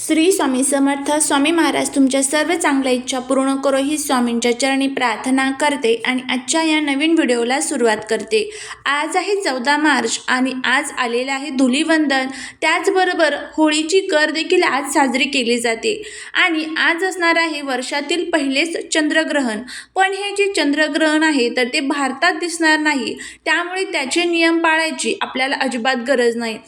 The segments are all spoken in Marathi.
श्री स्वामी समर्थ. स्वामी महाराज तुमच्या सर्व चांगल्या इच्छा पूर्ण करो ही स्वामींच्या चरणी प्रार्थना करते आणि आजच्या या नवीन व्हिडिओला सुरुवात करते. आज आहे चौदा मार्च आणि आज आलेले आहे धुलीवंदन. त्याचबरोबर होळीची कर देखील आज साजरी केली जाते. आणि आज असणार आहे वर्षातील पहिलेच चंद्रग्रहण. पण हे जे चंद्रग्रहण आहे तर ते भारतात दिसणार नाही. त्यामुळे त्याचे नियम पाळायची आपल्याला अजिबात गरज नाही.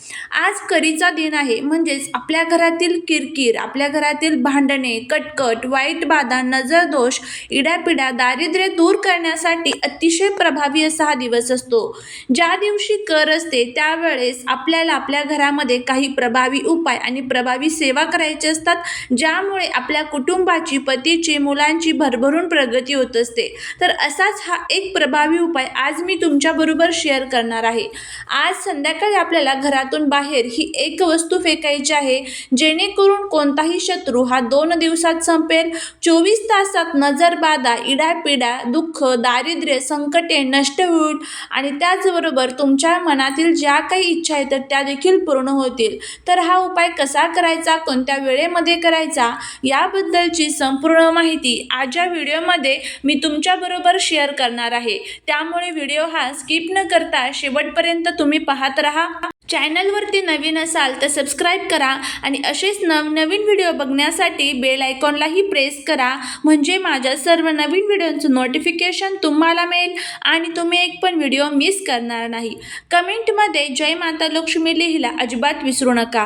आज करीचा दिन आहे म्हणजेच आपल्या घरातील किरकिर आपल्या घरातील भांडणे कटकट वाईट बाधा नजरदोष इडापिडा दारिद्र्य दूर करण्यासाठी अतिशय प्रभावी असा हा दिवस असतो. ज्या दिवशी कर असते त्यावेळेस आपल्याला आपल्या घरामध्ये काही प्रभावी उपाय आणि प्रभावी सेवा करायची असतात ज्यामुळे आपल्या कुटुंबाची पतीची मुलांची भरभरून प्रगती होत असते. तर असाच हा एक प्रभावी उपाय आज मी तुमच्याबरोबर शेअर करणार आहे. आज संध्याकाळी आपल्याला घरातून बाहेर ही एक वस्तू फेकायची आहे जेणेकरून कोणताही शत्रू हा दोन दिवसात संपेल. चोवीस तासात नजरबाधा इडापिडा दुःख दारिद्र्य संकटे नष्ट होईल. आणि त्याचबरोबर तुमच्या मनातील ज्या काही इच्छा आहेत तर त्या देखील पूर्ण होतील. तर हा उपाय कसा करायचा कोणत्या वेळेमध्ये करायचा याबद्दलची संपूर्ण माहिती आजच्या व्हिडिओमध्ये मी तुमच्याबरोबर शेअर करणार आहे. त्यामुळे व्हिडिओ हा स्किप न करता शेवटपर्यंत तुम्ही पाहत राहा. चॅनलवरती नवीन असाल तर सबस्क्राईब करा आणि असेच नवनवीन व्हिडिओ बघण्यासाठी बेल आयकॉनलाही प्रेस करा. म्हणजे माझ्या सर्व नवीन व्हिडिओचं नोटिफिकेशन तुम्हाला मिळेल आणि तुम्ही एक पण व्हिडिओ मिस करणार नाही. कमेंटमध्ये जय माता लक्ष्मी लिहिला अजिबात विसरू नका.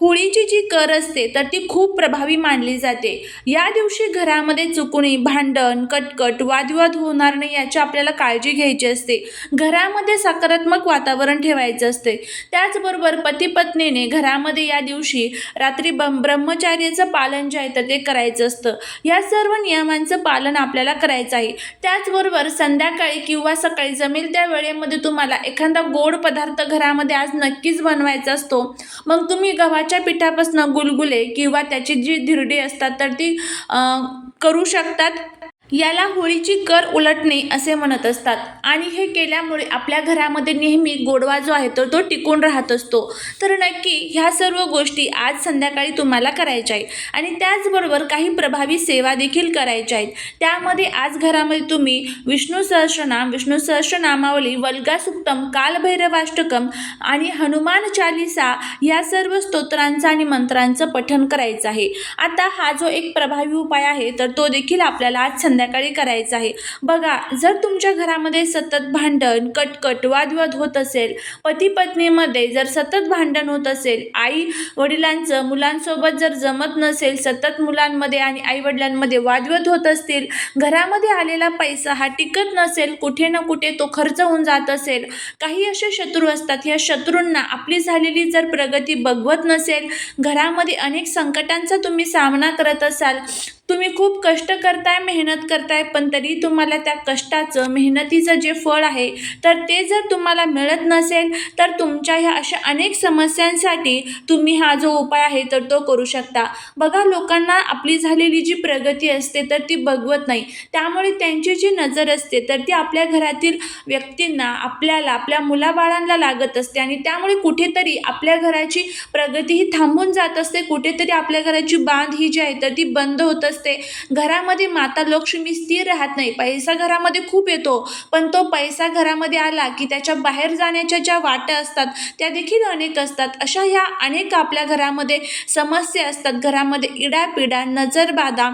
होळीची जी कर असते तर ती खूप प्रभावी मानली जाते. या दिवशी घरामध्ये चुकणी भांडण कटकट वादविवाद होणार नाही याची आपल्याला काळजी घ्यायची असते. घरामध्ये सकारात्मक वातावरण ठेवायचं असते. त्याचबरोबर पती पत्नीने घरामध्ये या दिवशी रात्री बं ब्रह्मचार्याचं पालन जे आहे तर ते करायचं असतं. या सर्व नियमांचं पालन आपल्याला करायचं आहे. त्याचबरोबर संध्याकाळी किंवा सकाळी जमेल त्या वेळेमध्ये तुम्हाला एखादा गोड पदार्थ घरामध्ये आज नक्कीच बनवायचा असतो. मग तुम्ही गव्हाच्या पिठापासून गुलगुले किंवा त्याची जी धिरडी असतात तर ती करू शकतात. याला होळीची कर उलटणे असे म्हणत असतात. आणि हे केल्यामुळे आपल्या घरामध्ये नेहमी गोडवा जो आहे तो तो टिकून राहत असतो. तर नक्की ह्या सर्व गोष्टी आज संध्याकाळी तुम्हाला करायच्या आहेत. आणि त्याचबरोबर काही प्रभावी सेवा देखील करायच्या आहेत. त्यामध्ये आज घरामध्ये तुम्ही विष्णू सहस्रनाम विष्णू सहस्रनामावली वल्गा सुक्तम कालभैरवाष्टकम आणि हनुमान चालिसा या सर्व स्तोत्रांचं आणि मंत्रांचं पठण करायचं आहे. आता हा जो एक प्रभावी उपाय आहे तर तो देखील आपल्याला आज संध्या संध्याकाळी करायचं आहे. बघा जर तुमच्या घरामध्ये सतत भांडण कटकट वादविवाद होत असेल पती पत्नीमध्ये जर सतत भांडण होत असेल आई वडिलांचं मुलांसोबत जर जमत नसेल सतत मुलांमध्ये आणि आई वडिलांमध्ये वादविवाद होत असतील घरामध्ये आलेला पैसा हा टिकत नसेल कुठे ना कुठे तो खर्च होऊन जात असेल. काही असे शत्रू असतात ह्या शत्रूंना आपली झालेली जर प्रगती बघवत नसेल घरामध्ये अनेक संकटांचा तुम्ही सामना करत असाल तुम्ही खूप कष्ट करताय मेहनत करताय पण तरी तुम्हाला त्या कष्टाचं मेहनतीचं जे फळ आहे तर ते जर तुम्हाला मिळत नसेल तर तुमच्या ह्या अशा अनेक समस्यांसाठी तुम्ही हा जो उपाय आहे तर तो करू शकता. बघा लोकांना आपली झालेली जी प्रगती असते तर ती बघवत नाही. त्यामुळे त्यांची जी नजर असते तर ती आपल्या घरातील व्यक्तींना आपल्याला आपल्या मुलाबाळांना लागत असते आणि त्यामुळे कुठेतरी आपल्या घराची प्रगती ही थांबून जात असते. कुठेतरी आपल्या घराची बांध ही जी आहे तर ती बंद होत असते घरामध्ये माता लक्ष्मी स्थिर राहत नाही. पैसा घरामध्ये खूप येतो. पण तो पैसा घरामध्ये आला की त्याच्या बाहेर जाण्याच्या ज्या वाटा असतात त्या देखील अनेक असतात. अशा ह्या अनेक आपल्या घरामध्ये समस्या असतात. घरामध्ये इडापिडा नजरबाधा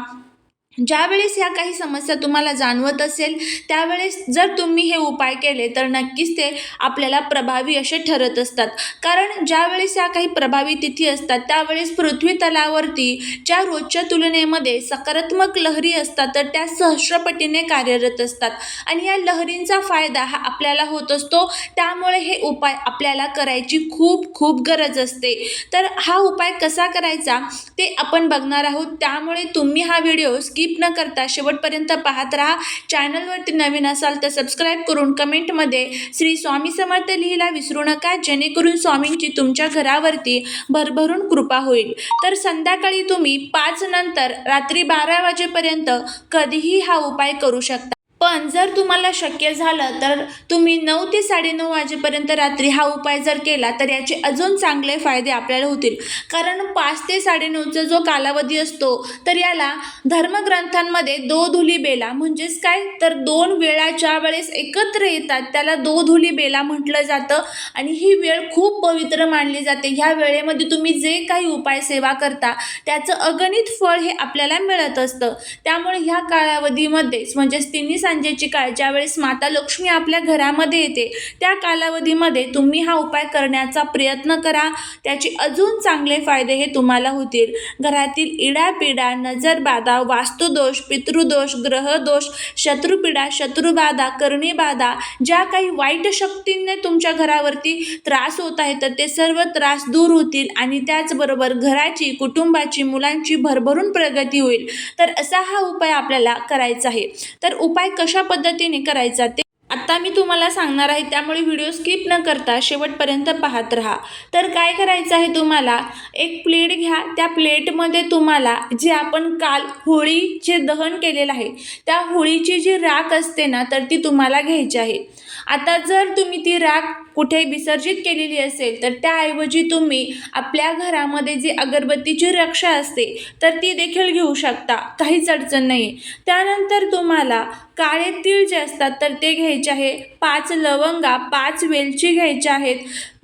ज्यावेळेस ह्या काही समस्या तुम्हाला जाणवत असेल त्यावेळेस जर तुम्ही हे उपाय केले तर नक्कीच ते आपल्याला प्रभावी असे ठरत असतात. कारण ज्यावेळेस ह्या काही प्रभावी तिथी असतात त्यावेळेस पृथ्वी तलावरती ज्या रोजच्या तुलनेमध्ये सकारात्मक लहरी असतात तर त्या सहस्रपटीने कार्यरत असतात. आणि या लहरींचा फायदा हा आपल्याला होत असतो. त्यामुळे हे उपाय आपल्याला करायची खूप खूप गरज असते. तर हा उपाय कसा करायचा ते आपण बघणार आहोत. त्यामुळे तुम्ही हा व्हिडिओ स्किप न करता शेवटपर्यंत पाहत राहा. चॅनलवरती नवीन असाल तर सबस्क्राईब करून कमेंटमध्ये श्री स्वामी समर्थ लिहिला विसरू नका. जेणेकरून स्वामींची तुमच्या घरावरती भरभरून कृपा होईल. तर संध्याकाळी तुम्ही पाच नंतर रात्री बारा वाजेपर्यंत कधीही हा उपाय करू शकता. पण जर तुम्हाला शक्य झालं तर तुम्ही नऊ ते साडेनऊ वाजेपर्यंत रात्री हा उपाय जर केला तर याचे अजून चांगले फायदे आपल्याला होतील. कारण पाच ते साडेनऊचा जो कालावधी असतो तर याला धर्मग्रंथांमध्ये दो धुली बेला म्हणजेच काय? तर दोन वेळा ज्या वेळेस एकत्र येतात त्याला दो धुली बेला म्हटलं जातं आणि ही वेळ खूप पवित्र मानली जाते. ह्या वेळेमध्ये तुम्ही जे काही उपाय सेवा करता त्याचं अगणित फळ हे आपल्याला मिळत असतं. त्यामुळे ह्या कालावधीमध्येच म्हणजेच तिन्ही सांजेची काळ ज्यावेळेस माता लक्ष्मी आपल्या घरामध्ये येते त्या कालावधीमध्ये तुम्ही हा उपाय करण्याचा प्रयत्न करा. त्याचे अजून चांगले फायदे हे तुम्हाला होतील. घरातील इडापिडा नजरबाधा वास्तुदोष पितृदोष ग्रहदोष शत्रुपीडा शत्रुबाधा करणीबाधा ज्या काही वाईट शक्तींनी तुमच्या घरावरती त्रास होत आहे तर ते सर्व त्रास दूर होतील आणि त्याचबरोबर घराची कुटुंबाची मुलांची भरभरून प्रगती होईल. तर असा हा उपाय आपल्याला करायचा आहे. तर उपाय कशा पद्धतीने करायचा ते आत्ता मी तुम्हाला सांगणार आहे. त्यामुळे व्हिडिओ स्किप न करता शेवटपर्यंत पाहत राहा. तर काय करायचं आहे तुम्हाला? एक प्लेट घ्या. त्या प्लेटमध्ये तुम्हाला जे आपण काल होळीचे दहन केलेलं आहे त्या होळीची जी राख असते ना तर ती तुम्हाला घ्यायची आहे. आता जर तुम्ही ती राख कुठे विसर्जित केलेली असेल तर त्याऐवजी तुम्ही आपल्या घरामध्ये जी अगरबत्तीची रक्षा असते तर ती देखील घेऊ शकता. काहीच अडचण नाही. त्यानंतर तुम्हाला काळे तीळ जे असतात तर ते घ्यायचे आहे. पाच लवंगा पाच वेलची घ्यायच्या आहेत.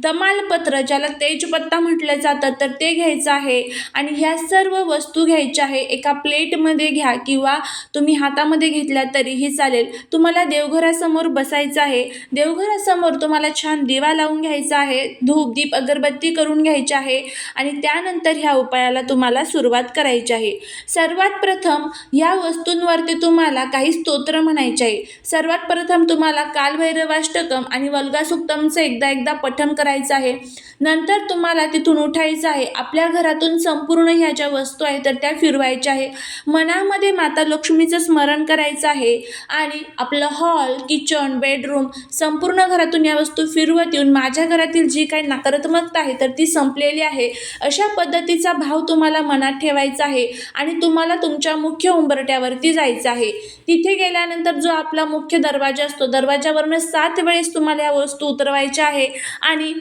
तमालपत्र ज्याला तेजपत्ता म्हटलं जातं तर ते घ्यायचं आहे. आणि ह्या सर्व वस्तू घ्यायच्या आहे. एका प्लेटमध्ये घ्या किंवा तुम्ही हातामध्ये घेतल्या तरीही चालेल. तुम्हाला देवघरासमोर बसायचं आहे. देवघरासमोर तुम्हाला छान दिवा लावून घ्यायचा आहे धूप दीप अगरबत्ती करून घ्यायची आहे आणि त्यानंतर ह्या उपायाला तुम्हाला सुरुवात करायची आहे. सर्वात प्रथम या वस्तूंवरती तुम्हाला काही स्तोत्र म्हणायचे आहे. सर्वात प्रथम तुम्हाला कालभैरवाष्टकम आणि वल्गासुक्तमचं एकदा एकदा पठण करायचं आहे. नंतर तुम्हाला तिथून उठायचं आहे. आपल्या घरातून संपूर्ण ह्या ज्या वस्तू आहेत तर त्या फिरवायच्या आहे. मनामध्ये माता लक्ष्मीचं स्मरण करायचं आहे आणि आपलं हॉल किचन बेडरूम संपूर्ण घरातून या वस्तू फिरवत येऊन माझ्या घरातील जी काही नकारात्मकता आहे तर ती संपलेली आहे. अशा पद्धतीचा भाव तुम्हाला मनात ठेवायचा आहे आणि तुम्हाला तुमच्या मुख्य उंबरट्यावरती जायचं आहे. तिथे गेल्यानंतर जो आपला मुख्य दरवाजा असतो दरवाजावरनं सात वेळेस तुम्हाला या वस्तू उतरवायच्या आहे आणि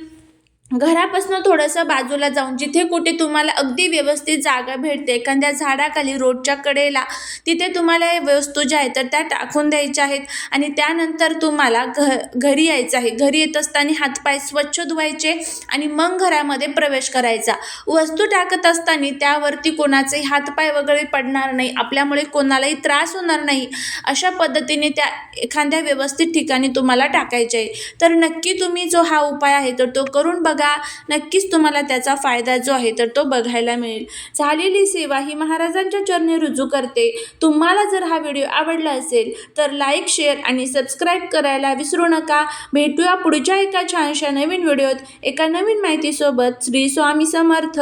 घरापासून थोडंसं बाजूला जाऊन जिथे कुठे तुम्हाला अगदी व्यवस्थित जागा भेटते एखाद्या झाडाखाली रोडच्या कडेला तिथे तुम्हाला हे वस्तू ज्या आहेत तर त्या टाकून द्यायच्या आहेत. आणि त्यानंतर तुम्हाला घ घरी यायचं आहे. घरी येत असताना हातपाय स्वच्छ धुवायचे आणि मग घरामध्ये प्रवेश करायचा. वस्तू टाकत असताना त्यावरती कोणाचे हातपाय वगैरे पडणार नाही. आपल्यामुळे कोणालाही त्रास होणार नाही. अशा पद्धतीने त्या एखाद्या व्यवस्थित ठिकाणी तुम्हाला टाकायचे आहे. तर नक्की तुम्ही जो हा उपाय आहे तर तो करून बघा. बघा नक्कीच तुम्हाला त्याचा फायदा जो आहे तर तो बघायला मिळेल. झालेली सेवा ही महाराजांच्या चरणी रुजू करते. तुम्हाला जर हा व्हिडिओ आवडला असेल तर लाईक शेअर आणि सबस्क्राईब करायला विसरू नका. भेटूया पुढच्या एका छानशा नवीन व्हिडिओत. एका नवीन माहितीसोबत श्री स्वामी समर्थ.